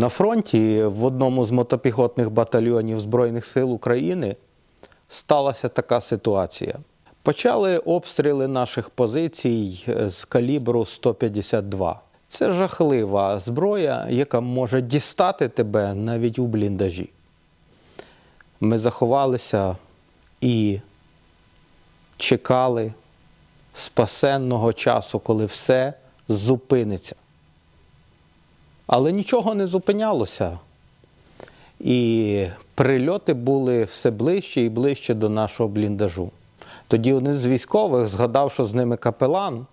На фронті в одному з мотопіхотних батальйонів Збройних сил України сталася така ситуація. Почали обстріли наших позицій з калібру 152. Це жахлива зброя, яка може дістати тебе навіть у бліндажі. Ми заховалися і чекали спасенного часу, коли все зупиниться. Але нічого не зупинялося. І прильоти були все ближче і ближче до нашого бліндажу. Тоді один з військових згадав, що з ними капелан,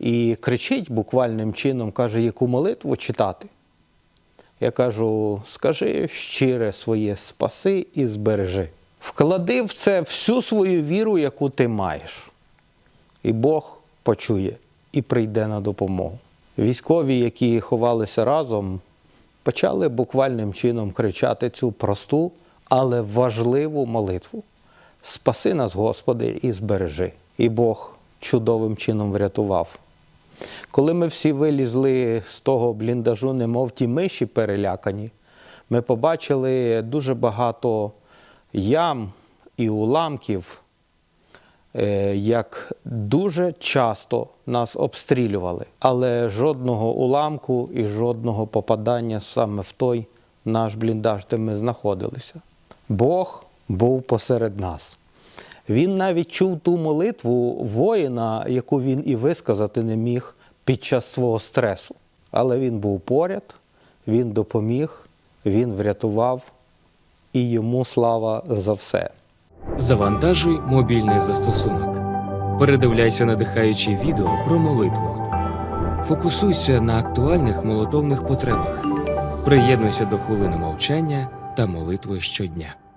і кричить буквальним чином, каже, яку молитву читати. Я кажу: скажи щире своє спаси і збережи. Вклади в це всю свою віру, яку ти маєш. І Бог почує і прийде на допомогу. Військові, які ховалися разом, почали буквальним чином кричати цю просту, але важливу молитву. Спаси нас, Господи, і збережи. І Бог чудовим чином врятував. Коли ми всі вилізли з того бліндажу, немов ті миші перелякані, ми побачили дуже багато ям і уламків, як дуже часто нас обстрілювали, але жодного уламку і жодного попадання саме в той наш бліндаж, де ми знаходилися. Бог був посеред нас. Він навіть чув ту молитву воїна, яку він і висказати не міг під час свого стресу. Але він був поряд, він допоміг, він врятував, і йому слава за все. Завантажуй мобільний застосунок. Передивляйся надихаючі відео про молитву. Фокусуйся на актуальних молитовних потребах. Приєднуйся до хвилини мовчання та молитви щодня.